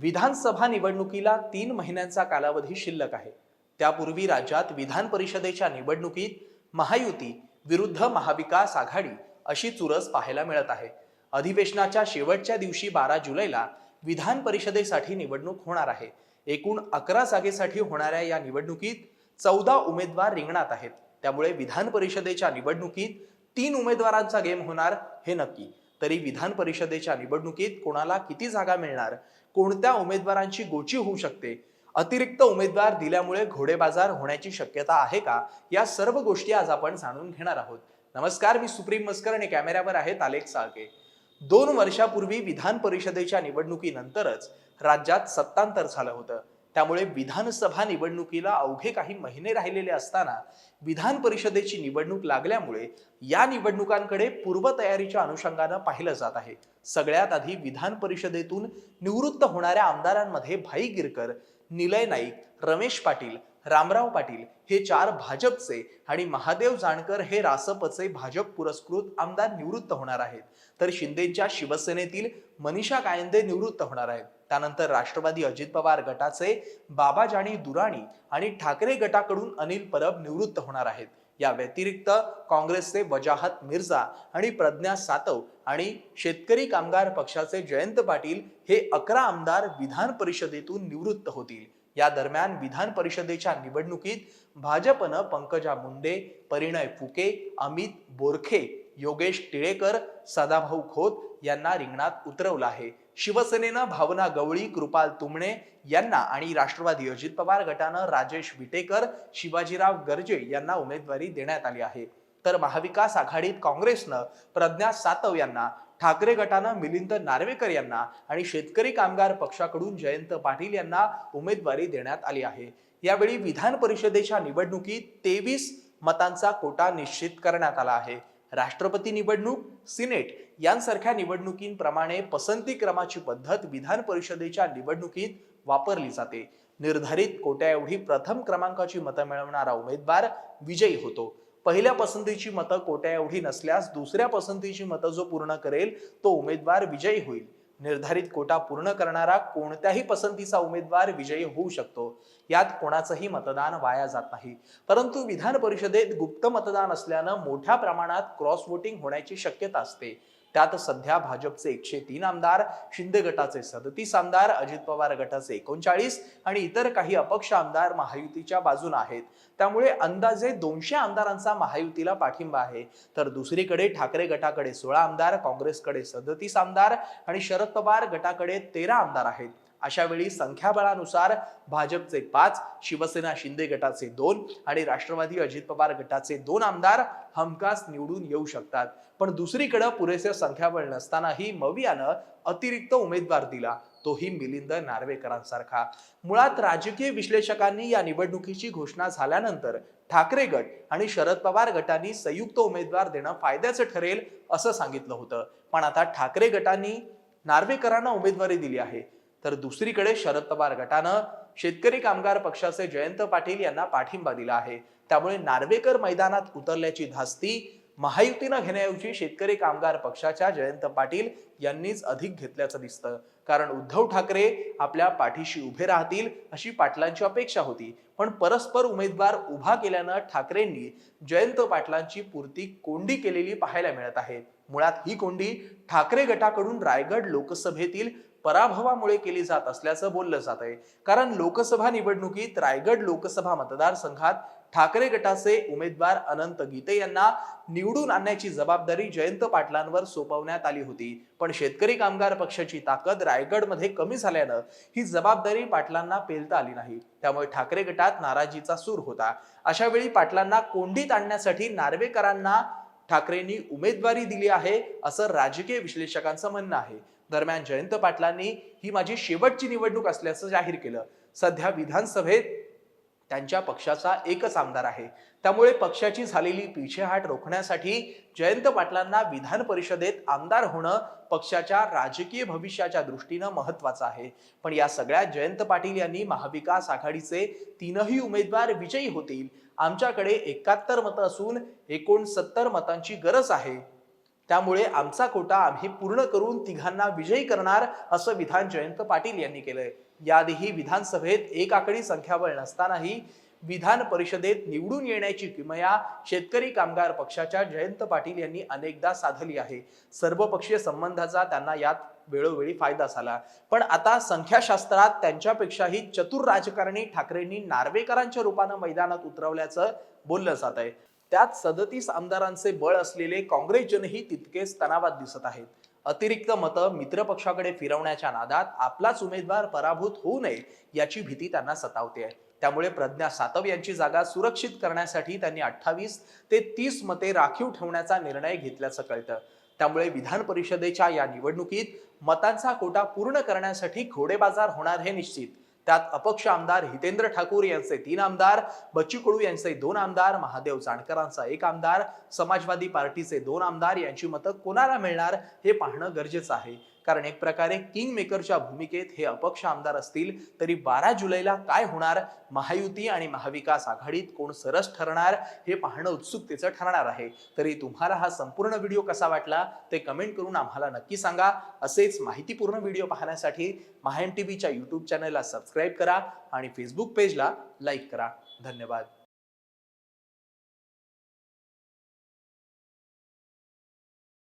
विधानसभा निवडणुकीला तीन महिन्यांचा कालावधी शिल्लक आहे. त्यापूर्वी राज्यात विधान परिषदेच्या निवडणुकीत महायुती विरुद्ध महाविकास आघाडी अशी चुरस पाहायला मिळत आहे. अधिवेशनाच्या शेवटच्या दिवशी बारा जुलैला विधान परिषदेसाठी निवडणूक होणार आहे. एकूण अकरा जागेसाठी होणाऱ्या या निवडणुकीत चौदा उमेदवार रिंगणात आहेत. त्यामुळे विधान परिषदेच्या निवडणुकीत तीन उमेदवारांचा गेम होणार हे नक्की. तरी विधान परिषदेच्या निवडणुकीत कोणाला किती जागा मिळणार कोणत्या उमेदवारांची गोची होऊ शकते अतिरिक्त उमेदवार दिल्यामुळे घोडेबाजार होण्याची शक्यता आहे का या सर्व गोष्टी आज आपण जाणून घेणार आहोत. नमस्कार मी सुप्रीम मस्कर आणि कॅमेऱ्यावर आहेत आलेख साळके. दोन वर्षापूर्वी विधान परिषदेच्या निवडणुकीनंतरच राज्यात सत्तांतर झालं होतं. त्यामुळे विधानसभा निवडणुकीला अवघे काही महिने राहिलेले असताना विधान परिषदेची निवडणूक लागल्यामुळे या निवडणुकांकडे पूर्वतयारीच्या अनुषंगानं पाहिलं जात आहे. सगळ्यात आधी विधान परिषदेतून निवृत्त होणाऱ्या आमदारांमध्ये भाई गिरकर निलय नाईक रमेश पाटील रामराव पाटील हे चार भाजपचे आणि महादेव जानकर हे रासपचे भाजप पुरस्कृत आमदार निवृत्त होणार आहेत. तर शिंदेच्या शिवसेनेतील मनीषा कायंदे निवृत्त होणार आहेत. त्यानंतर राष्ट्रवादी अजित पवार गटाचे बाबा जानी दुराणी आणि ठाकरे गटाकडून अनिल परब निवृत्त होणार आहेत. या व्यतिरिक्त काँग्रेसचे वजाहत मिर्झा आणि प्रज्ञा सातव आणि शेतकरी कामगार पक्षाचे जयंत पाटील हे अकरा आमदार विधान परिषदेतून निवृत्त होतील. या दरम्यान विधान परिषदेच्या निवडणुकीत भाजपनं पंकजा मुंडे परिणय फुके अमित बोरखे योगेश टिळेकर सदाभाऊ खोत यांना रिंगणात उतरवलं आहे. शिवसेनेनं भावना गवळी कृपाल तुमणे यांना आणि राष्ट्रवादी अजित पवार गटानं राजेश विटेकर शिवाजीराव गर्जे यांना उमेदवारी देण्यात आली आहे. तर महाविकास आघाडीत काँग्रेसनं प्रज्ञा सातव यांना ठाकरे गटानं मिलिंद नार्वेकर यांना आणि शेतकरी कामगार पक्षाकडून जयंत पाटील यांना उमेदवारी देण्यात आली आहे. यावेळी विधान परिषदेच्या निवडणुकीत तेवीस मतांचा कोटा निश्चित करण्यात आला आहे. राष्ट्रपती निवडणूक सिनेट यांसारख्या निवडणुकींप्रमाणे पसंती क्रमाची पद्धत विधान परिषदेच्या निवडणुकीत वापरली जाते. निर्धारित कोट्या एवढी प्रथम क्रमांकाची मतं मिळवणारा उमेदवार विजयी होतो. पहिल्या पसंतीची मतं कोट्या एवढी नसल्यास दुसऱ्या पसंतीची मतं जो पूर्ण करेल तो उमेदवार विजयी होईल. निर्धारित कोटा पूर्ण करणारा कोणत्याही पसंतीचा उमेदवार विजयी होऊ शकतो. यात कोणाचंही मतदान वाया जात नाही. परंतु विधान परिषदेत गुप्त मतदान असल्यानं मोठ्या प्रमाणात क्रॉस वोटिंग होण्याची शक्यता असते. त्यात सध्या भाजपचे एकशे तीन आमदार शिंदे गटाचे सदतीस आमदार अजित पवार गटाचे एकोणचाळीस आणि इतर काही अपक्ष आमदार महायुतीच्या बाजून आहेत. त्यामुळे अंदाजे दोनशे आमदारांचा महायुतीला पाठिंबा आहे. तर दुसरीकडे ठाकरे गटाकडे सोळा आमदार काँग्रेसकडे सदतीस आमदार आणि शरद पवार गटाकडे तेरा आमदार आहेत. अशावेळी संख्याबळानुसार भाजपचे पाच शिवसेना शिंदे गटाचे दोन आणि राष्ट्रवादी अजित पवार गटाचे दोन आमदार हमखास निवडून येऊ शकतात. पण दुसरीकडे पुरेसे संख्याबळ नसतानाही मवियानं अतिरिक्त उमेदवार दिला. तोही मिलिंद नार्वेकरांसारखा. मुळात राजकीय विश्लेषकांनी या निवडणुकीची घोषणा झाल्यानंतर ठाकरे गट आणि शरद पवार गटांनी संयुक्त उमेदवार देणं फायद्याचं ठरेल असं सांगितलं होतं. पण आता ठाकरे गटांनी नार्वेकरांना उमेदवारी दिली आहे. तर दुसरीकडे शरद पवार गटानं शेतकरी कामगार पक्षाचे जयंत पाटील यांना पाठिंबा दिला आहे. त्यामुळे नार्वेकर मैदानात उतरल्याची धास्ती महायुतीनं घेण्याऐवजी शेतकरी कामगार पक्षाच्या जयंत पाटील यांनीच अधिक घेतल्याचं दिसतं. कारण उद्धव ठाकरे आपल्या पाठीशी उभे राहतील अशी पाटलांची अपेक्षा होती. पण परस्पर उमेदवार उभा केल्यानं ठाकरेंनी जयंत पाटलांची पूर्ती कोंडी केलेली पाहायला मिळत आहे. मुळात ही कोंडी ठाकरे गटाकडून रायगड लोकसभेतील पराभवामुळे केली जात असल्याचं बोललं जात आहे. कारण लोकसभा निवडणुकीत रायगड लोकसभा मतदारसंघात ठाकरे गटाचे उमेदवार अनंत गीते यांना निवडून आणण्याची जबाबदारी जयंत पाटलांवर सोपवण्यात आली होती. पण शेतकरी कामगार पक्षाची ताकद रायगडमध्ये कमी झाल्यानं ही जबाबदारी पाटलांना पेलता आली नाही. त्यामुळे ठाकरे गटात नाराजीचा सूर होता. अशा वेळी पाटलांना कोंडीत आणण्यासाठी नार्वेकरांना ठाकरेंनी उमेदवारी दिली आहे असं राजकीय विश्लेषकांचं म्हणणं आहे. दरम्यान जयंत पाटलांनी ही माझी शेवटची निवडणूक असल्याचं जाहीर केलं. सध्या विधानसभेत त्यांच्या पक्षाचा एकच आमदार आहे. त्यामुळे पक्षाची झालेली पिछेहाट रोखण्यासाठी जयंत पाटलांना विधान परिषदेत आमदार होणं पक्षाच्या राजकीय भविष्याच्या दृष्टीनं महत्वाचं आहे. पण या सगळ्यात जयंत पाटील यांनी महाविकास आघाडीचे तीनही उमेदवार विजयी होतील. आमच्याकडे एकाहत्तर मतं असून एकोणसत्तर मतांची गरज आहे. त्यामुळे आमचा कोटा आम्ही पूर्ण करून तिघांना विजयी करणार असं विधान जयंत पाटील यांनी केलंय. याआधीही विधानसभेत एक आकडी संख्याबळ नसतानाही विधान परिषदेत निवडून येण्याची किमया शेतकरी कामगार पक्षाच्या जयंत पाटील यांनी अनेकदा साधली आहे. सर्वपक्षीय संबंधाचा त्यांना यात वेळोवेळी फायदा झाला. पण आता संख्याशास्त्रात त्यांच्यापेक्षाही चतुर राजकारणी ठाकरेंनी नार्वेकरांच्या रूपानं मैदानात उतरवल्याचं बोललं जात आहे त्यात सदतीस आमदारांचे बळ असलेले काँग्रेसजनही तितकेच तणावात दिसत आहेत. अतिरिक्त मतं मित्रपक्षाकडे फिरवण्याच्या नादात आपलाच उमेदवार पराभूत होऊ नये याची भीती त्यांना सतावते आहे. त्यामुळे प्रज्ञा सातव यांची जागा सुरक्षित करण्यासाठी त्यांनी अठ्ठावीस ते तीस मते राखीव ठेवण्याचा निर्णय घेतल्याचं कळतं. त्यामुळे विधान परिषदेच्या या निवडणुकीत मतांचा कोटा पूर्ण करण्यासाठी घोडेबाजार होणार हे निश्चित. त्यात अपक्ष आमदार हितेंद्र ठाकूर यांचे तीन आमदार बच्चू कडू यांचे दोन आमदार महादेव जानकरांचा एक आमदार समाजवादी पार्टीचे दोन आमदार यांची मतं कोणाला मिळणार हे पाहणं गरजेचं आहे. कारण एक प्रकारे किंग मेकरच्या भूमिकेत हे अपक्ष आमदार असतील तरी बारा जुलैला काय होणार? महायुती आणि महाविकास आघाडीत कोण सरस ठरणार? हे पाहणं उत्सुकतेचं ठरणार आहे. तरी तुम्हाला हा संपूर्ण व्हिडिओ कसा वाटला? ते कमेंट करून आम्हाला नक्की सांगा. असेच माहितीपूर्ण व्हिडिओ पाहण्यासाठी महाएम टीव्हीच्या यूट्यूब चॅनलला सबस्क्राईब करा आणि फेसबुक पेजला लाईक करा. धन्यवाद.